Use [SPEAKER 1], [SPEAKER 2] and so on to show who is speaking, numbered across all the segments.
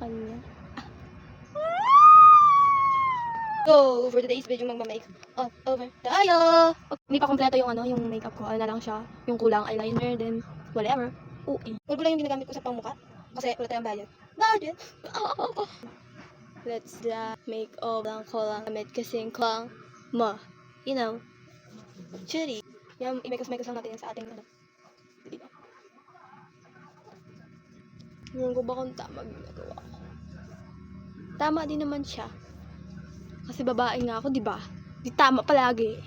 [SPEAKER 1] kanya. So, for today's video, magma-make up over tayo. Hindi pa kompleto yung ano, yung makeup ko. Ano na lang siya, yung kulang eyeliner, then whatever. Okay. Huwag lang yung ginagamit ko sa pangmuka. Kasi wala tayong budget. Budget! Let's the make up lang ko lang gamit kasing klang ma. You know. Cherry. Yan, i-make-us-make lang natin yan sa ating ano. Ngayon ko ba kung tama ginagawa ko? Tama din naman siya. Kasi babae nga ako, di ba? Di tama palagi.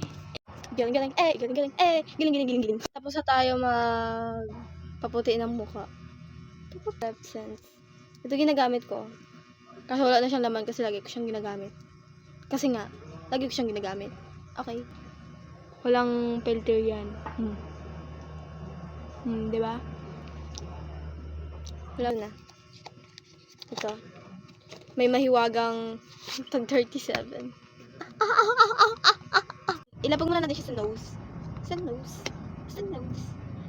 [SPEAKER 1] Galing, galing, eh, galing, galing, eh, galing, galing, galing, galing. Tapos na tayo mag paputi ng mukha. Left. Ito ginagamit ko. Kasi wala na siyang laman kasi lagi ko siyang ginagamit. Kasi nga, lagi ko siyang ginagamit. Okay. Walang filter yan. Hmm. Hmm, di ba? Wala na. Ito. May mahiwagang tag 37. Ilapag muna natin siya sa nose. Sa nose. Sa nose.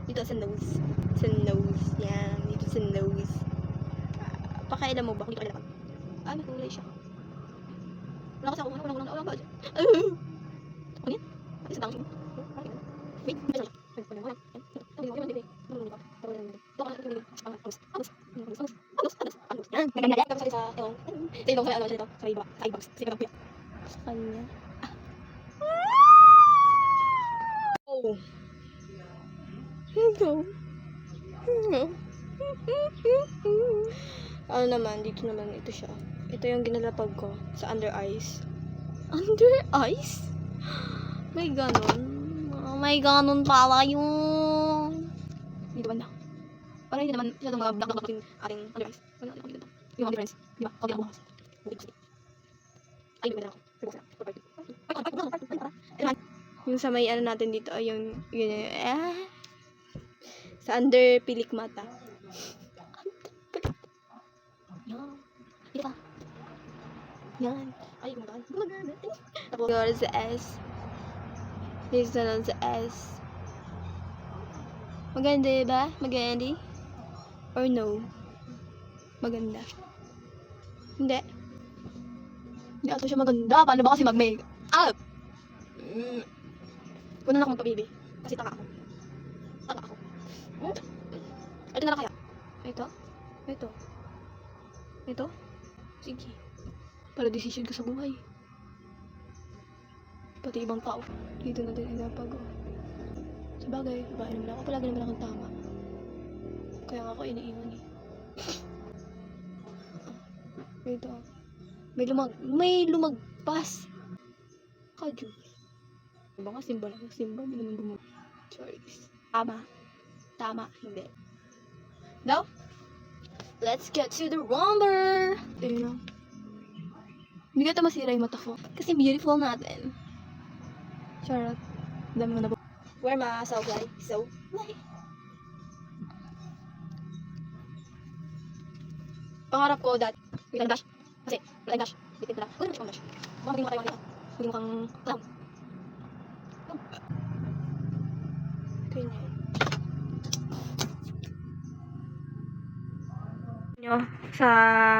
[SPEAKER 1] Dito sa nose. Sa nose. Yan. Dito sa nose. Ah, Pakailan mo ba? Kung dito ilapag. Ah, may kulay siya. Wala kasi ako. Wala, wala, wala, wala, wala. Ano yan? Isa tangin. Wait, may isa. Wait, wala, wala. Wala, wala, wala. Yan, maganda yan. Tapos sa sa ilong, sa ano, sa ito, sa iba, sa ibags, sa ibags. Sa kanya. Oh. Ito. Ito. Ano naman, dito naman, ito siya. Ito yung ginalapag ko sa under eyes. Under eyes? May ganon. Oh, may ganon pala yung... Dito banda. Parang hindi naman siya itong mga black black yung ating under eyes. Wala naman dito. Yung mga difference. Di ba? Okay lang bukas. Ay, naman. Yung sa may ano natin dito ay yung, yun, yun, ah, sa under pilik mata. Yan. Ay, gumagana. Gumagana. Tapos, sa S. Dito na lang sa S. Maganda ba? Maganda? Or no? Maganda. Hindi. Hindi ato siya maganda. Paano ba kasi mag-make up? Mm. Kuna na ako magpabibi. Kasi taka ako. Taka ako. Hmm? Ito na lang kaya. Ito? Ito? Ito? Sige. Para decision ka sa buhay. Pati ibang tao. Dito na din ilapag oh. Sa bagay, babae naman ako. Palagi naman akong tama. Kaya nga ako iniiwan eh. Ito. May lumag... May lumagpas. Kadyo. Baka simba lang. Simba, hindi naman bumag... Sorry. Tama. Tama. Hindi. Now, let's get to the rumber! Ayun na. Hindi ka masira yung mata ko. Kasi beautiful natin. Charot. Dami mo na po. Where ma so fly? So fly. Pangarap ko we can dash. Kasi, wala yung dash. Dipit na lang. Kung ano dash. Baka maging makayo nila. Maging mukhang clown. Nyo, sa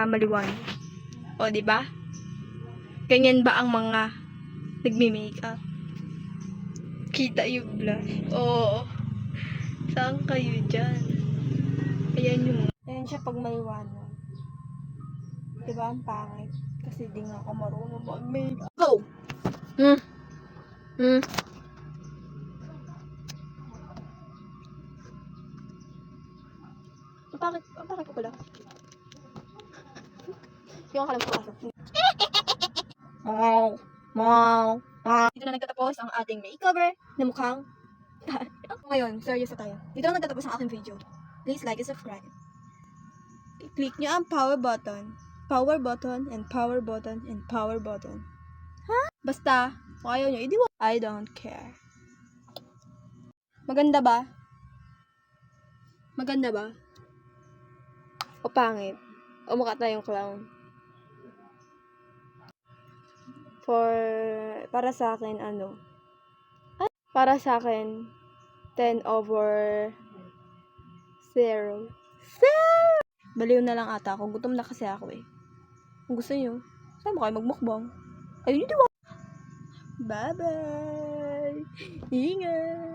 [SPEAKER 1] maliwan. O, di ba? Ganyan ba ang mga nagme-makeup? Kita yung blush. Oo. Saan kayo dyan? Ayan yung... Ayan siya pag maliwanag. Diba ang pangit? Kasi di nga ako marunong mag-makeup. Go! Hmm. Hmm. Ang pangit, ang pangit ko pala. yung akala mo kaso. Wow. Wow. Wow. Dito na nagtatapos ang ating makeover na mukhang Ngayon, serious na tayo. Dito na nagtatapos ang aking video. Please like and subscribe. I-click nyo ang power button. Power button and power button and power button. Ha? Basta, kung ayaw nyo, mo. I don't care. Maganda ba? Maganda ba? O pangit? O mukha tayong clown? For, para sa akin, ano? Para sa akin, 10 over 0. 0! Baliw na lang ata ako. Gutom na kasi ako eh. Kung gusto niyo, sama kayo magmukbang. Ayun yung diwa. Bye-bye! Ingat!